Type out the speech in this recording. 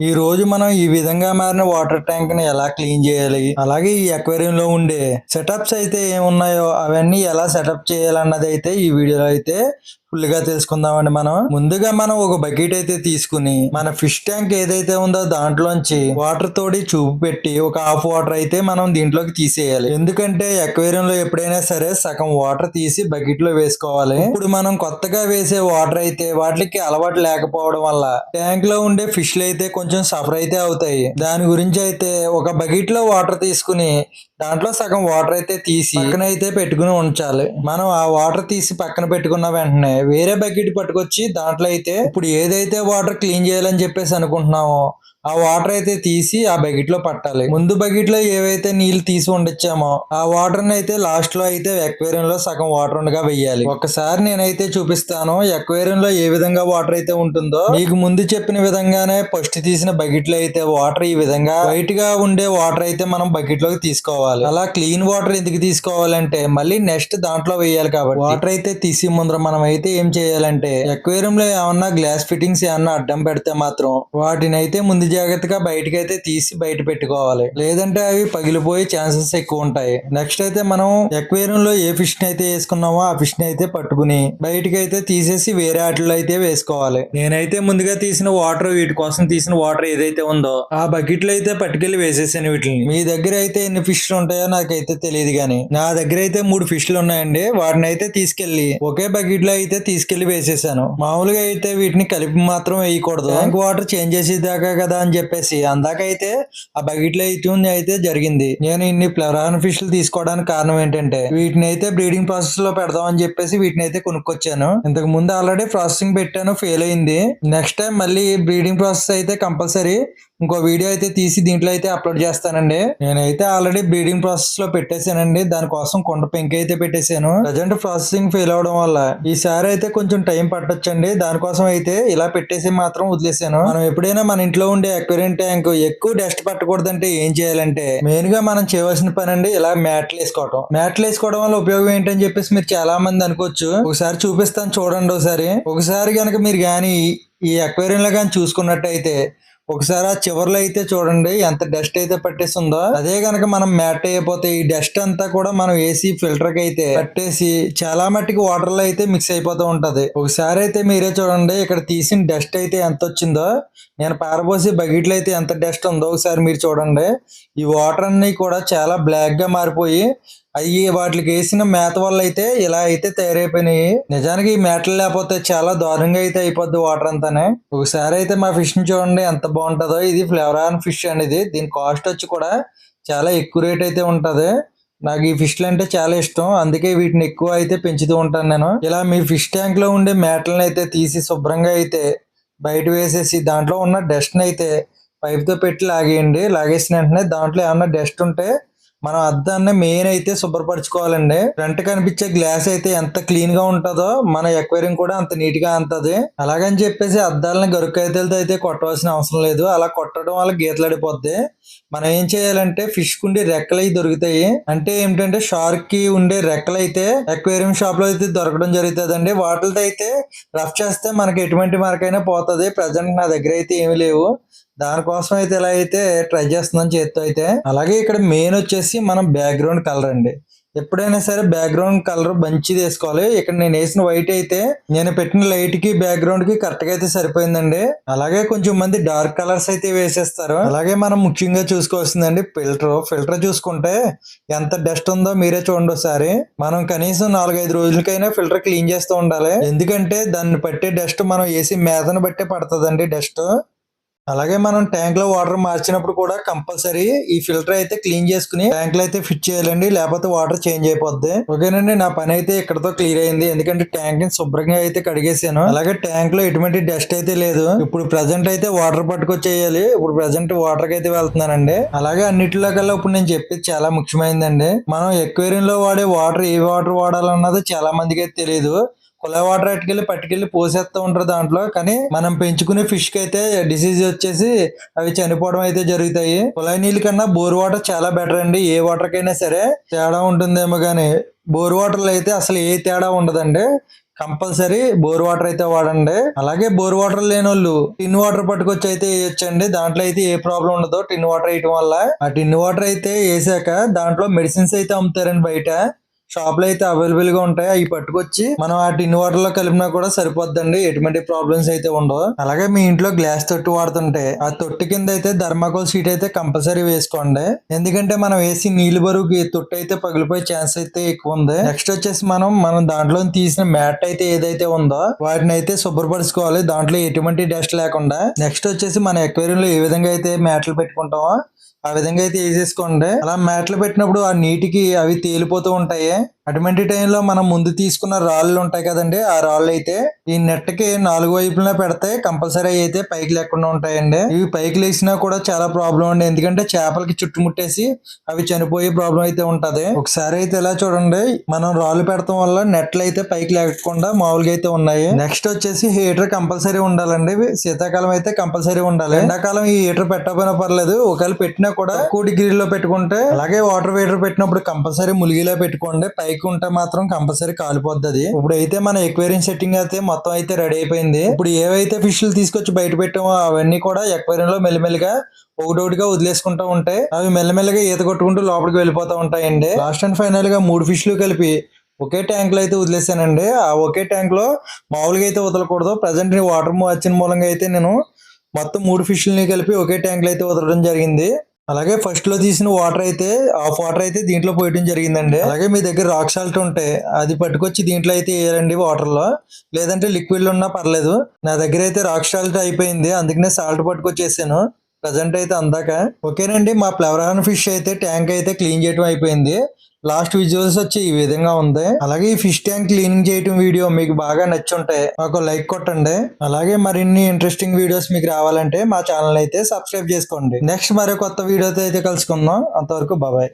ఈ రోజు మనం ఈ విధంగా మారిన వాటర్ ట్యాంక్ని ఎలా క్లీన్ చేయాలి? అలాగే ఈ అక్వేరియం లో ఉండే సెటప్స్ అయితే ఏమున్నాయో అవన్నీ ఎలా సెటప్ చేయాలన్నది అయితే ఈ వీడియోలో అయితే ఫుల్గా తెలుసుకుందామండి మనం. ముందుగా మనం ఒక బకెట్ అయితే తీసుకుని మన ఫిష్ ట్యాంక్ ఏదైతే ఉందో దాంట్లోంచి వాటర్ తోడి చూపు పెట్టి ఒక హాఫ్ వాటర్ అయితే మనం దీంట్లోకి తీసేయాలి. ఎందుకంటే అక్వేరియం లో ఎప్పుడైనా సరే సగం వాటర్ తీసి బకెట్లో వేసుకోవాలి. ఇప్పుడు మనం కొత్తగా వేసే వాటర్ అయితే వాటికి అలవాటు లేకపోవడం వల్ల ట్యాంక్లో ఉండే ఫిష్లు అయితే కొంచెం సఫర్ అయితే అవుతాయి. దాని గురించి అయితే ఒక బకెట్లో వాటర్ తీసుకుని దాంట్లో సగం వాటర్ అయితే తీసి పక్కన అయితే పెట్టుకుని ఉంచాలి. మనం ఆ వాటర్ తీసి పక్కన పెట్టుకున్న వెంటనే వేరే బకెట్ పట్టుకొచ్చి దాంట్లో అయితే ఇప్పుడు ఏదైతే వాటర్ క్లీన్ చేయాలని చెప్పేసి అనుకుంటున్నామో ఆ వాటర్ అయితే తీసి ఆ బకెట్లో పట్టాలి. ముందు బకెట్లో ఏవైతే నీళ్ళు తీసి ఉండొచ్చామో ఆ వాటర్ అయితే లాస్ట్లో అయితే ఎక్వేరియం లో సగం వాటర్ ఉండగా వెయ్యాలి. ఒకసారి నేనైతే చూపిస్తాను ఎక్వేరియం లో ఏ విధంగా వాటర్ అయితే ఉంటుందో. మీకు ముందు చెప్పిన విధంగానే ఫస్ట్ తీసిన బకెట్లో అయితే వాటర్ ఈ విధంగా వైట్గా ఉండే వాటర్ అయితే మనం బకెట్లోకి తీసుకోవాలి. అలా క్లీన్ వాటర్ ఎందుకు తీసుకోవాలంటే మళ్ళీ నెక్స్ట్ దాంట్లో వేయాలి కాబట్టి. వాటర్ అయితే తీసి ముందర మనం అయితే ఏం చేయాలంటే ఎక్వేరియం లో ఏమన్నా గ్లాస్ ఫిట్టింగ్స్ ఏమన్నా అడ్డం పెడితే మాత్రం వాటిని అయితే ముందు జాగ్రత్తగా బయటకి అయితే తీసి బయట పెట్టుకోవాలి. లేదంటే అవి పగిలిపోయే ఛాన్సెస్ ఎక్కువ ఉంటాయి. నెక్స్ట్ అయితే మనం ఎక్వేరియం లో ఏ ఫిష్ని అయితే వేసుకున్నామో ఆ ఫిష్ని అయితే పట్టుకుని బయటకి అయితే తీసేసి వేరే వాటిలో అయితే వేసుకోవాలి. నేనైతే ముందుగా తీసిన వాటర్ వీటి కోసం తీసిన వాటర్ ఏదైతే ఉందో ఆ బకెట్లో అయితే పట్టుకెళ్ళి వేసేసాను వీటిని. మీ దగ్గర అయితే ఎన్ని ఫిష్లు ఉంటాయో నాకైతే తెలియదు కానీ నా దగ్గర అయితే మూడు ఫిష్లు ఉన్నాయండి. వాటిని అయితే తీసుకెళ్ళి ఒకే బకెట్లో అయితే తీసుకెళ్ళి వేసేసాను. మామూలుగా అయితే వీటిని కలిపి మాత్రం వేయకూడదు. ట్యాంక్ వాటర్ చేంజ్ చేసేదాకా కదా అని చెప్పేసి అందాకైతే ఆ బకెట్లో అయితే అయితే జరిగింది. నేను ఇన్ని ప్లరాన్ ఫిష్లు తీసుకోవడానికి కారణం ఏంటంటే వీటిని అయితే బ్రీడింగ్ ప్రాసెస్లో పెడదాం అని చెప్పేసి వీటిని అయితే కొనుక్కొచ్చాను. ఇంతకు ముందు ఆల్రెడీ ప్రాసెసింగ్ పెట్టాను ఫెయిల్ అయింది. నెక్స్ట్ టైం మళ్ళీ బ్రీడింగ్ ప్రాసెస్ అయితే కంపల్సరీ ఇంకో వీడియో అయితే తీసి దీంట్లో అయితే అప్లోడ్ చేస్తానండి. నేనైతే ఆల్రెడీ బ్రీడింగ్ ప్రాసెస్లో పెట్టేశానండి. దానికోసం కొండ పెంక అయితే పెట్టేశాను. ప్రజెంట్ ప్రాసెసింగ్ ఫెయిల్ అవడం వల్ల ఈసారి అయితే కొంచెం టైం పట్టొచ్చండి. దానికోసం అయితే ఇలా పెట్టేసి మాత్రం వదిలేసాను మనం ఎప్పుడైనా మన ఇంట్లో ఉండే అక్వేరియం ట్యాంక్ ఎక్కువ డస్ట్ పట్టకూడదంటే ఏం చేయాలంటే మెయిన్గా మనం చేయవలసిన పని అండి ఇలా మ్యాట్లు వేసుకోవడం మ్యాట్లు వేసుకోవడం వల్ల ఉపయోగం ఏంటని చెప్పేసి మీరు చాలా మంది అనుకోవచ్చు. ఒకసారి చూపిస్తాను చూడండి ఒకసారి. ఒకసారి కనుక మీరు కానీ ఈ అక్వేరియం లో కానీ చూసుకున్నట్టయితే ఒకసారి ఆ చివర్లో అయితే చూడండి ఎంత డస్ట్ అయితే పట్టేస్తుందో అదే గనక మనం మ్యాట్ అయిపోతే ఈ డస్ట్ అంతా కూడా మనం ఏసీ ఫిల్టర్కి అయితే పట్టేసి చాలా మట్టికి వాటర్లో అయితే మిక్స్ అయిపోతూ ఉంటది. ఒకసారి అయితే మీరే చూడండి ఇక్కడ తీసిన డస్ట్ అయితే ఎంత వచ్చిందో. నేను పారబోసి బకెట్లో అయితే ఎంత డస్ట్ ఉందో ఒకసారి మీరు చూడండి. ఈ వాటర్ అన్ని కూడా చాలా బ్లాక్గా మారిపోయి అవి వాటికి వేసిన మేత వల్ల అయితే ఇలా అయితే తయారైపోయినాయి. నిజానికి ఈ మేటలు లేకపోతే చాలా దారుణంగా అయితే అయిపోద్ది వాటర్ అంతానే. ఒకసారి అయితే మా ఫిష్ని చూడండి ఎంత బాగుంటుందో. ఇది ఫ్లేవర్ ఆన్ ఫిష్ అనేది దీని కాస్ట్ వచ్చి కూడా చాలా ఎక్కువ రేట్ అయితే ఉంటుంది. నాకు ఈ ఫిష్లు అంటే చాలా ఇష్టం. అందుకే వీటిని ఎక్కువ అయితే పెంచుతూ ఉంటాను నేను. ఇలా మీ ఫిష్ ట్యాంక్లో ఉండే మేటలను అయితే తీసి శుభ్రంగా అయితే బయట వేసేసి దాంట్లో ఉన్న డస్ట్ని అయితే పైప్తో పెట్టి లాగేయండి. లాగేసిన వెంటనే దాంట్లో ఏమన్నా డస్ట్ ఉంటే మనం అద్దాన్ని మెయిన్ అయితే శుభ్రపరచుకోవాలండి. ఫ్రంట్ కనిపించే గ్లాస్ అయితే ఎంత క్లీన్గా ఉంటుందో మన ఎక్వేరియం కూడా అంత నీట్గా అంతది. అలాగని చెప్పేసి అద్దాలని గరుకైతే అయితే కొట్టవలసిన అవసరం లేదు. అలా కొట్టడం వల్ల గీతలడిపోద్ది మనం ఏం చేయాలంటే ఫిష్ కుండి రెక్కలు అవి దొరుకుతాయి. అంటే ఏమిటంటే షార్క్కి ఉండే రెక్కలు అయితే అక్వేరియం షాప్లో అయితే దొరకడం జరుగుతుందండి. వాటితో అయితే రఫ్ చేస్తే మనకి ఎటువంటి మార్కైనా పోతుంది. ప్రజెంట్ నా దగ్గర అయితే ఏమీ లేవు. దానికోసం అయితే ఇలా అయితే ట్రై చేస్తున్నాం చేత్తో అయితే. అలాగే ఇక్కడ మెయిన్ వచ్చేసి మనం బ్యాక్గ్రౌండ్ కలర్ అండి. ఎప్పుడైనా సరే బ్యాక్గ్రౌండ్ కలర్ మంచిది వేసుకోవాలి. ఇక్కడ నేను వేసిన వైట్ అయితే నేను పెట్టిన లైట్కి బ్యాక్గ్రౌండ్కి కరెక్ట్గా అయితే సరిపోయిందండి. అలాగే కొంచెం మంది డార్క్ కలర్స్ అయితే వేసేస్తారు. అలాగే మనం ముఖ్యంగా చూసుకోవాల్సిందండి ఫిల్టర్ ఫిల్టర్ చూసుకుంటే ఎంత డస్ట్ ఉందో మీరే చూడండి ఒకసారి. మనం కనీసం నాలుగైదు రోజులకైనా ఫిల్టర్ క్లీన్ చేస్తూ ఉండాలి. ఎందుకంటే దాన్ని పట్టే డస్ట్ మనం వేసి మేదను బట్టే పడుతుందండి డస్ట్ అలాగే మనం ట్యాంక్లో వాటర్ మార్చినప్పుడు కూడా కంపల్సరీ ఈ ఫిల్టర్ అయితే క్లీన్ చేసుకుని ట్యాంక్లో అయితే ఫిట్ చేయాలండి లేకపోతే వాటర్ చేంజ్ అయిపోద్ది. ఓకేనండి నా పని అయితే ఇక్కడతో క్లియర్ అయింది. ఎందుకంటే ట్యాంక్ని శుభ్రంగా అయితే కడిగేసాను అలాగే ట్యాంక్లో ఎటువంటి డస్ట్ అయితే లేదు. ఇప్పుడు ప్రజెంట్ అయితే వాటర్ పట్టుకొచ్చేయాలి. ఇప్పుడు ప్రజెంట్ వాటర్కి అయితే వెళ్తున్నానండి. అలాగే అన్నిటిలో కల్లా ఇప్పుడు నేను చెప్పేది చాలా ముఖ్యమైనదండి మనం ఎక్వేరియం లో వాడే వాటర్ ఏ వాటర్ వాడాలన్నది చాలా మందికి అయితే తెలియదు కుళాయి వాటర్ అట్టుకెళ్ళి పట్టుకెళ్ళి పోసేస్తూ ఉంటారు దాంట్లో. కానీ మనం పెంచుకునే ఫిష్కి అయితే డిసీజ్ వచ్చేసి అవి చనిపోవడం అయితే జరుగుతాయి. కుళాయి నీళ్ళ కన్నా బోర్ వాటర్ చాలా బెటర్ అండి. ఏ వాటర్ కైనా సరే తేడా ఉంటుందేమో కానీ బోర్ వాటర్లో అయితే అసలు ఏ తేడా ఉండదండి. కంపల్సరీ బోర్ వాటర్ అయితే వాడండి. అలాగే బోర్ వాటర్ లేని వాళ్ళు టిన్ వాటర్ పట్టుకొచ్చి అయితే వేయొచ్చండి. దాంట్లో అయితే ఏ ప్రాబ్లం ఉండదు. టిన్ వాటర్ వేయటం వల్ల ఆ టిన్ వాటర్ అయితే వేసాక దాంట్లో మెడిసిన్స్ అయితే అమ్ముతారండి బయట. షాప్లో అయితే అవైలబుల్గా ఉంటాయి. అవి పట్టుకొచ్చి మనం ఆ టిన్ వాటర్లో కలిపినా కూడా సరిపోద్దండి. ఎటువంటి ప్రాబ్లమ్స్ అయితే ఉండవు. అలాగే మీ ఇంట్లో గ్లాస్ తొట్టి వాడుతుంటే ఆ తొట్టి కింద అయితే ధర్మాకోల్ షీట్ అయితే కంపల్సరీ వేసుకోండి. ఎందుకంటే మనం వేసి నీళ్ళు బరువుకి తొట్టి అయితే పగిలిపోయే ఛాన్స్ అయితే ఎక్కువ ఉంది. నెక్స్ట్ వచ్చేసి మనం మనం దాంట్లో తీసిన మ్యాట్ అయితే ఏదైతే ఉందో వాటిని అయితే శుభ్రపరచుకోవాలి. దాంట్లో ఎటువంటి డస్ట్ లేకుండా. నెక్స్ట్ వచ్చేసి మన ఎక్వేరియం లో ఏ విధంగా అయితే మ్యాట్లు పెట్టుకుంటామో ఆ విధంగా అయితే వేసేసుకోండి. అలా మ్యాట్లు పెట్టినప్పుడు ఆ నీటికి అవి తేలిపోతూ ఉంటాయి. అటువంటి టైంలో మనం ముందు తీసుకున్న రాళ్ళు ఉంటాయి కదండి ఆ రాళ్ళు అయితే ఈ నెట్కి నాలుగు వైపులా పెడితే కంపల్సరీ అయితే పైకి లేకుండా ఉంటాయండి. ఇవి పైకి లేసినా కూడా చాలా ప్రాబ్లం అండి. ఎందుకంటే చేపలకి చుట్టుముట్టేసి అవి చనిపోయే ప్రాబ్లం అయితే ఉంటది. ఒకసారి అయితే ఇలా చూడండి మనం రాళ్ళు పెడతాం వల్ల నెట్లు అయితే పైకి లేకుండా మామూలుగా అయితే ఉన్నాయి. నెక్స్ట్ వచ్చేసి హీటర్ కంపల్సరీ ఉండాలండి. శీతాకాలం అయితే కంపల్సరీ ఉండాలి. ఎండాకాలం ఈ హీటర్ పెట్టకపోయినా పర్లేదు ఒకవేళ పెట్టినా కూడా ఎక్కువ డిగ్రీలో పెట్టుకుంటే అలాగే వాటర్ హీటర్ పెట్టినప్పుడు కంపల్సరీ ములిగిలా పెట్టుకోండి. పైకి ఉంటే మాత్రం కంపల్సరీ కాలిపోద్ది ఇప్పుడు అయితే మన ఎక్వేరియం సెట్టింగ్ అయితే మొత్తం అయితే రెడీ అయిపోయింది. ఇప్పుడు ఏవైతే ఫిష్లు తీసుకొచ్చి బయట పెట్టామో అవన్నీ కూడా ఎక్వేరియం లో మెల్లిమెల్లిగా ఒకటోటిగా వదిలేసుకుంటూ ఉంటాయి. అవి మెల్లమెల్లగా ఈత కొట్టుకుంటూ లోపలికి వెళ్ళిపోతూ ఉంటాయండి. లాస్ట్ అండ్ ఫైనల్గా మూడు ఫిష్లు కలిపి ఒకే ట్యాంక్లో అయితే వదిలేసానండి. ఆ ఒకే ట్యాంక్లో మామూలుగా అయితే వదలకూడదు. ప్రజెంట్ వాటర్ వచ్చిన మూలంగా అయితే నేను మొత్తం మూడు ఫిష్లని కలిపి ఒకే ట్యాంక్లో అయితే వదలడం జరిగింది. అలాగే ఫస్ట్లో తీసిన వాటర్ అయితే ఆఫ్ వాటర్ అయితే దీంట్లో పోయడం జరిగిందండి. అలాగే మీ దగ్గర రాక్ సాల్ట్ ఉంటే అది పట్టుకొచ్చి దీంట్లో అయితే వేయాలండి వాటర్లో. లేదంటే లిక్విడ్ ఉన్నా పర్లేదు. నా దగ్గర అయితే రాక్ సాల్ట్ అయిపోయింది అందుకనే సాల్ట్ పట్టుకొచ్చేసాను. ప్రజెంట్ అయితే అందాక. ఓకేనండి మా ప్లవరాన్ ఫిష్ అయితే ట్యాంక్ అయితే క్లీన్ చేయడం అయిపోయింది. లాస్ట్ విజువల్స్ వచ్చి ఈ విధంగా ఉంది. అలాగే ఈ ఫిష్ ట్యాంక్ క్లీనింగ్ చేయటం వీడియో మీకు బాగా నచ్చుంటే ఒక లైక్ కొట్టండి. అలాగే మరిన్ని ఇంట్రెస్టింగ్ వీడియోస్ మీకు రావాలంటే మా ఛానల్ అయితే సబ్స్క్రైబ్ చేసుకోండి. నెక్స్ట్ మరో కొత్త వీడియోతో అయితే కలుసుకుందాం. అంతవరకు బాబాయ్